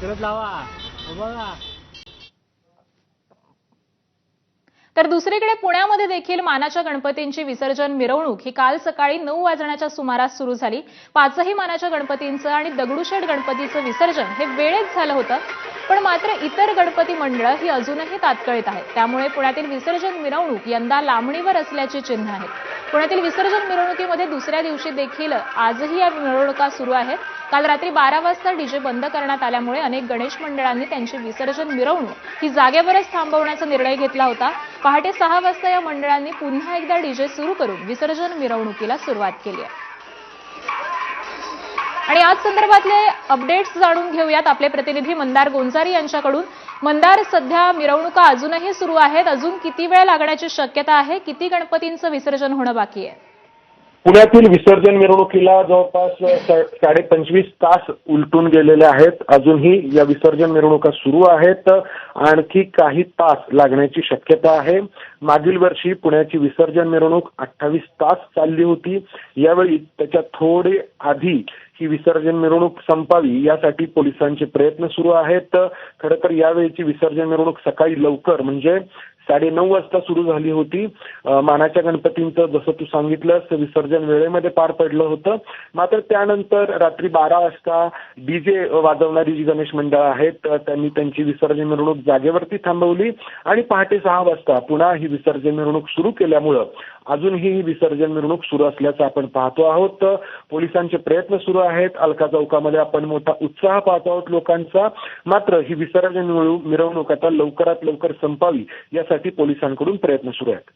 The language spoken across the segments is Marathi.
给他捞啊，我们啊 तर दुसरीकडे पुण्यामध्ये देखील मानाच्या गणपतींची विसर्जन मिरवणूक ही काल सकाळी नऊ वाजण्याच्या सुमारास सुरू झाली. पाचही मानाच्या गणपतींचं आणि दगडूशेठ गणपतीचं विसर्जन हे वेळेत झालं होतं. पण मात्र इतर गणपती मंडळं ही अजूनही तात्कळीत आहेत. त्यामुळे पुण्यातील विसर्जन मिरवणूक यंदा लांबणीवर असल्याची चिन्ह आहेत. पुण्यातील विसर्जन मिरवणुकीमध्ये दुसऱ्या दिवशी देखील आजही या मिरवणुका सुरू आहेत. काल रात्री बारा वाजता डीजे बंद करण्यात आल्यामुळे अनेक गणेश मंडळांनी त्यांची विसर्जन मिरवणूक ही जागेवरच थांबवण्याचा निर्णय घेतला होता. पहाटे सहा वाजता या मंडळांनी पुन्हा एकदा डीजे सुरू करून विसर्जन मिरवणुकीला सुरुवात केली आहे. आणि आज संदर्भातले अपडेट्स जाणून घेऊयात. आपले प्रतिनिधी मंदार गोंजारी यांच्याकडून. मंदार सध्या मिरवणुका अजूनही सुरू आहेत. अजून किती वेळ लागण्याची शक्यता आहे? किती गणपतींचं विसर्जन होणं बाकी आहे? पुण्यातील विसर्जन मिरवणुकीला जवळपास साडे पंचवीस तास उलटून गेलेले आहेत. अजूनही या विसर्जन मिरवणुका सुरू आहेत. आणखी काही तास लागण्याची शक्यता आहे. मागील वर्षी पुण्याची विसर्जन मिरवणूक अठ्ठावीस तास चालली होती. यावेळी त्याच्या थोडे आधी ही विसर्जन मिरवणूक संपावी यासाठी पोलिसांचे प्रयत्न सुरू आहेत. खरं तर यावेळीची विसर्जन मिरवणूक सकाळी लवकर म्हणजे साडे नऊ वाजता सुरू झाली होती. मानाच्या गणपतींचं जसं तू सांगितलंस विसर्जन वेळेमध्ये पार पडलं होतं. मात्र त्यानंतर रात्री बारा वाजता डीजे वाजवणारी जी गणेश मंडळ आहेत त्यांनी त्यांची विसर्जन मिरवणूक जागेवरती थांबवली आणि पहाटे सहा वाजता पुन्हा ही विसर्जन मिरवणूक सुरू केल्यामुळं अजूनही ही विसर्जन मिरवणूक सुरू असल्याचं आपण पाहतो आहोत. पोलिसांचे प्रयत्न सुरू आहेत. अलका चौकामध्ये आपण मोठा उत्साह पाहतो आहोत लोकांचा. मात्र ही विसर्जन मिरवणूक आता लवकरात लवकर संपावी यासाठी पोलिसांकडून प्रयत्न सुरू आहेत.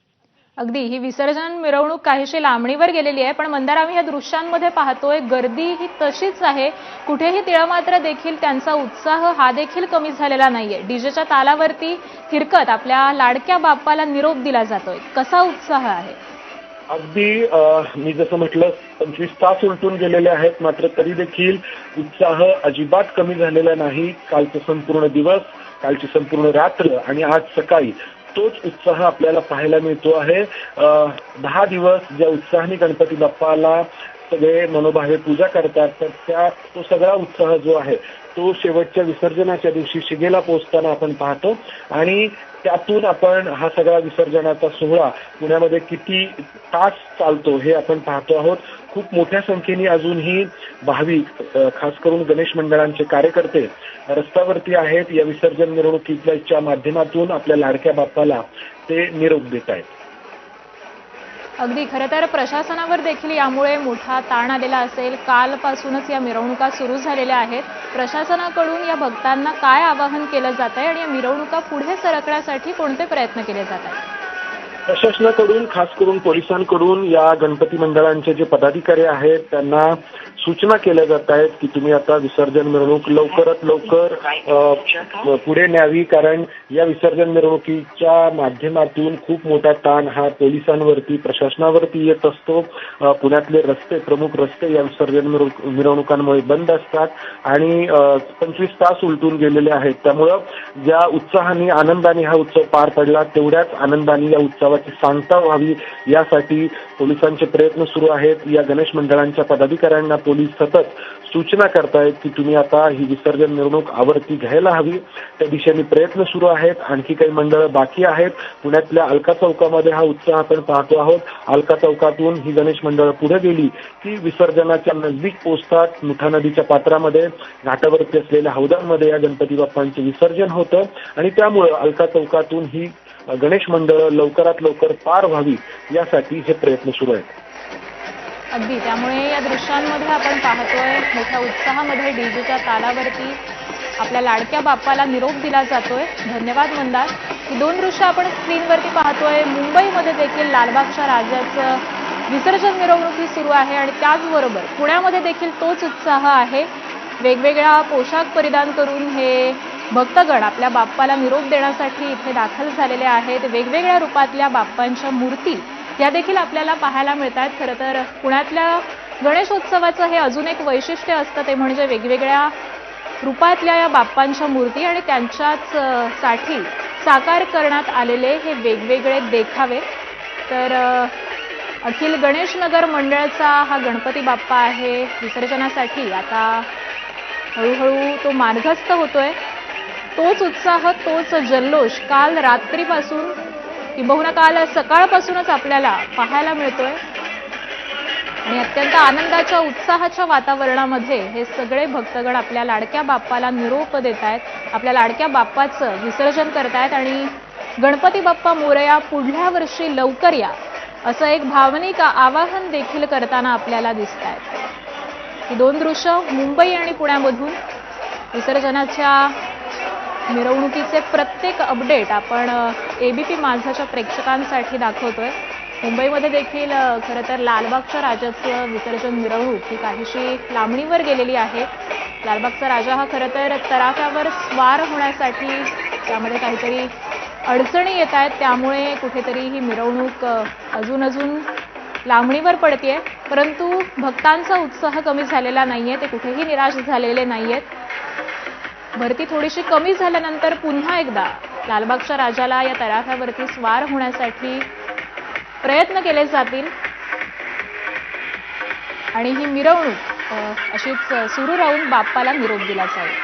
अगदी ही विसर्जन मिरवणूक काहीशी लांबणीवर गेलेली आहे पण मंदार आम्ही या दृश्यांमध्ये पाहतोय गर्दी ही तशीच आहे. कुठेही तिळमात्र देखील त्यांचा उत्साह हा देखील कमी झालेला नाहीये. डीजेच्या तालावरती थिरकत आपल्या लाडक्या बाप्पाला निरोप दिला जातोय. कसा उत्साह आहे? अगदी मी जसं म्हटलं पंचवीस तास उलटून गेलेले आहेत मात्र तरी देखील उत्साह अजिबात कमी झालेला नाही. कालचा संपूर्ण दिवस कालची संपूर्ण रात्र आणि आज सकाळी तोच उत्साह आपल्याला पाहायला मिळतो आहे. दहा दिवस ज्या उत्साहाने गणपती बाप्पाला सगळे मनोभावे पूजा करतात तर त्या तो सगळा उत्साह जो आहे तो शेवटच्या विसर्जनाच्या दिवशी शिगेला पोहोचताना आपण पाहतो. आणि त्यातून आपण हा सगळा विसर्जनाचा सोहळा पुण्यामध्ये किती तास चालतो हे आपण पाहतो आहोत. खूप मोठ्या संख्येने अजूनही भाविक खास करून गणेश मंडळांचे कार्यकर्ते रस्त्यावरती आहेत. या विसर्जन मिरवणुकीच्या माध्यमातून आपल्या लाडक्या बाप्पाला ते निरोप देत आहेत. अगदी खरं तर प्रशासनावर देखील यामुळे मोठा ताण आलेला असेल. कालपासूनच या मिरवणुका सुरू झालेल्या आहेत. प्रशासनाकडून या भक्तांना काय आवाहन केलं जात आहे आणि या मिरवणुका पुढे सरकण्यासाठी कोणते प्रयत्न केले जात आहेत प्रशासनाकडून खास करून पोलिसांकडून या गणपती मंडळांचे जे पदाधिकारी आहेत त्यांना सूचना केल्या जात आहेत की तुम्ही आता विसर्जन मिरवणूक लवकरात लवकर पुढे न्यावी. कारण या विसर्जन मिरवणुकीच्या माध्यमातून खूप मोठा ताण हा पोलिसांवरती प्रशासनावरती येत असतो. पुण्यातले रस्ते प्रमुख रस्ते या विसर्जन मिरवणुकांमुळे बंद असतात आणि पंचवीस तास उलटून गेलेले आहेत. त्यामुळं ज्या उत्साहाने आनंदाने हा उत्सव पार पडला तेवढ्याच आनंदाने या उत्सवाची सांगता व्हावी यासाठी पोलिसांचे प्रयत्न सुरू आहेत. या गणेश मंडळांच्या पदाधिकाऱ्यांना पोलीस सतत सूचना करतायत की तुम्ही आता ही विसर्जन मिरवणूक आवर्ती घ्यायला हवी. त्या दिशेने प्रयत्न सुरू आहेत. आणखी काही मंडळ बाकी आहेत. पुण्यातल्या अलका चौकामध्ये हा उत्साह आपण पाहतो आहोत. अलका चौकातून ही गणेश मंडळ पुढे गेली की विसर्जनाच्या नजदीक पोचतात मुठा नदीच्या पात्रामध्ये घाटावरती असलेल्या हौदांमध्ये या गणपती बाप्पांचे विसर्जन होतं. आणि त्यामुळं अलका चौकातून ही गणेश मंडळ लवकरात लवकर पार व्हावी यासाठी हे प्रयत्न सुरू आहेत. अगदी. त्यामुळे या दृश्यांमध्ये आपण पाहतोय मोठ्या उत्साहामध्ये डीजेच्या तालावरती आपल्या लाडक्या बाप्पाला निरोप दिला जातोय. धन्यवाद मंदार. ही दोन दृश्य आपण स्क्रीनवरती पाहतोय. मुंबईमध्ये देखील लालबागच्या राजाचं विसर्जन मिरवणुकी सुरू आहे आणि त्याचबरोबर पुण्यामध्ये देखील तोच उत्साह आहे. वेगवेगळा पोशाख परिधान करून हे भक्तगण आपल्या बाप्पाला निरोप देण्यासाठी इथे दाखल झालेले आहेत. वेगवेगळ्या रूपातल्या बाप्पांच्या मूर्ती या देखील आपल्याला पाहायला मिळतात खरं तर पुण्यातल्या गणेशोत्सवाचं हे अजून एक वैशिष्ट्य असतं ते म्हणजे वेगवेगळ्या रूपातल्या या बाप्पांच्या मूर्ती आणि त्यांच्याच साठी साकार करण्यात आलेले हे वेगवेगळे देखावे. तर अखिल गणेश नगर मंडळाचा हा गणपती बाप्पा आहे. विसर्जनासाठी आता हळूहळू तो मार्गस्थ होतोय. तोच उत्साह तोच जल्लोष काल रात्रीपासून किंबहुना काल सकाळपासूनच आपल्याला पाहायला मिळतोय. आणि अत्यंत आनंदाच्या उत्साहाच्या वातावरणामध्ये हे सगळे भक्तगण आपल्या लाडक्या बाप्पाला निरोप देत आहेत आपल्या लाडक्या बाप्पाचं विसर्जन करतायत आणि गणपती बाप्पा मोरया पुढल्या वर्षी लवकर या असं एक भावनिक आवाहन देखील करताना आपल्याला दिसत आहेत ही दोन दृश्य मुंबई आणि पुण्यामधून विसर्जनाच्या मिरवणुकीचे प्रत्येक अपडेट आपण ए बी पी माणसाच्या प्रेक्षकांसाठी दाखवतोय. मुंबईमध्ये देखील खरं तर लालबागच्या राजाचं विसर्जन मिरवणूक ही काहीशी लांबणीवर गेलेली आहे. लालबागचा राजा हा खरं तर तराफ्यावर स्वार होण्यासाठी त्यामध्ये काहीतरी अडचणी येत आहेत. त्यामुळे कुठेतरी ही मिरवणूक अजून अजून लांबणीवर पडतीये. परंतु भक्तांचा उत्साह कमी झालेला नाहीये. ते कुठेही निराश झालेले नाही आहेत भरती थोडीशी कमी झाल्यानंतर पुन्हा एकदा लालबागच्या राजाला या तराफ्यावरती स्वार होण्यासाठी प्रयत्न केले जातील. आणि ही मिरवणूक अशीच सुरू राहून बाप्पाला निरोप दिला जाईल.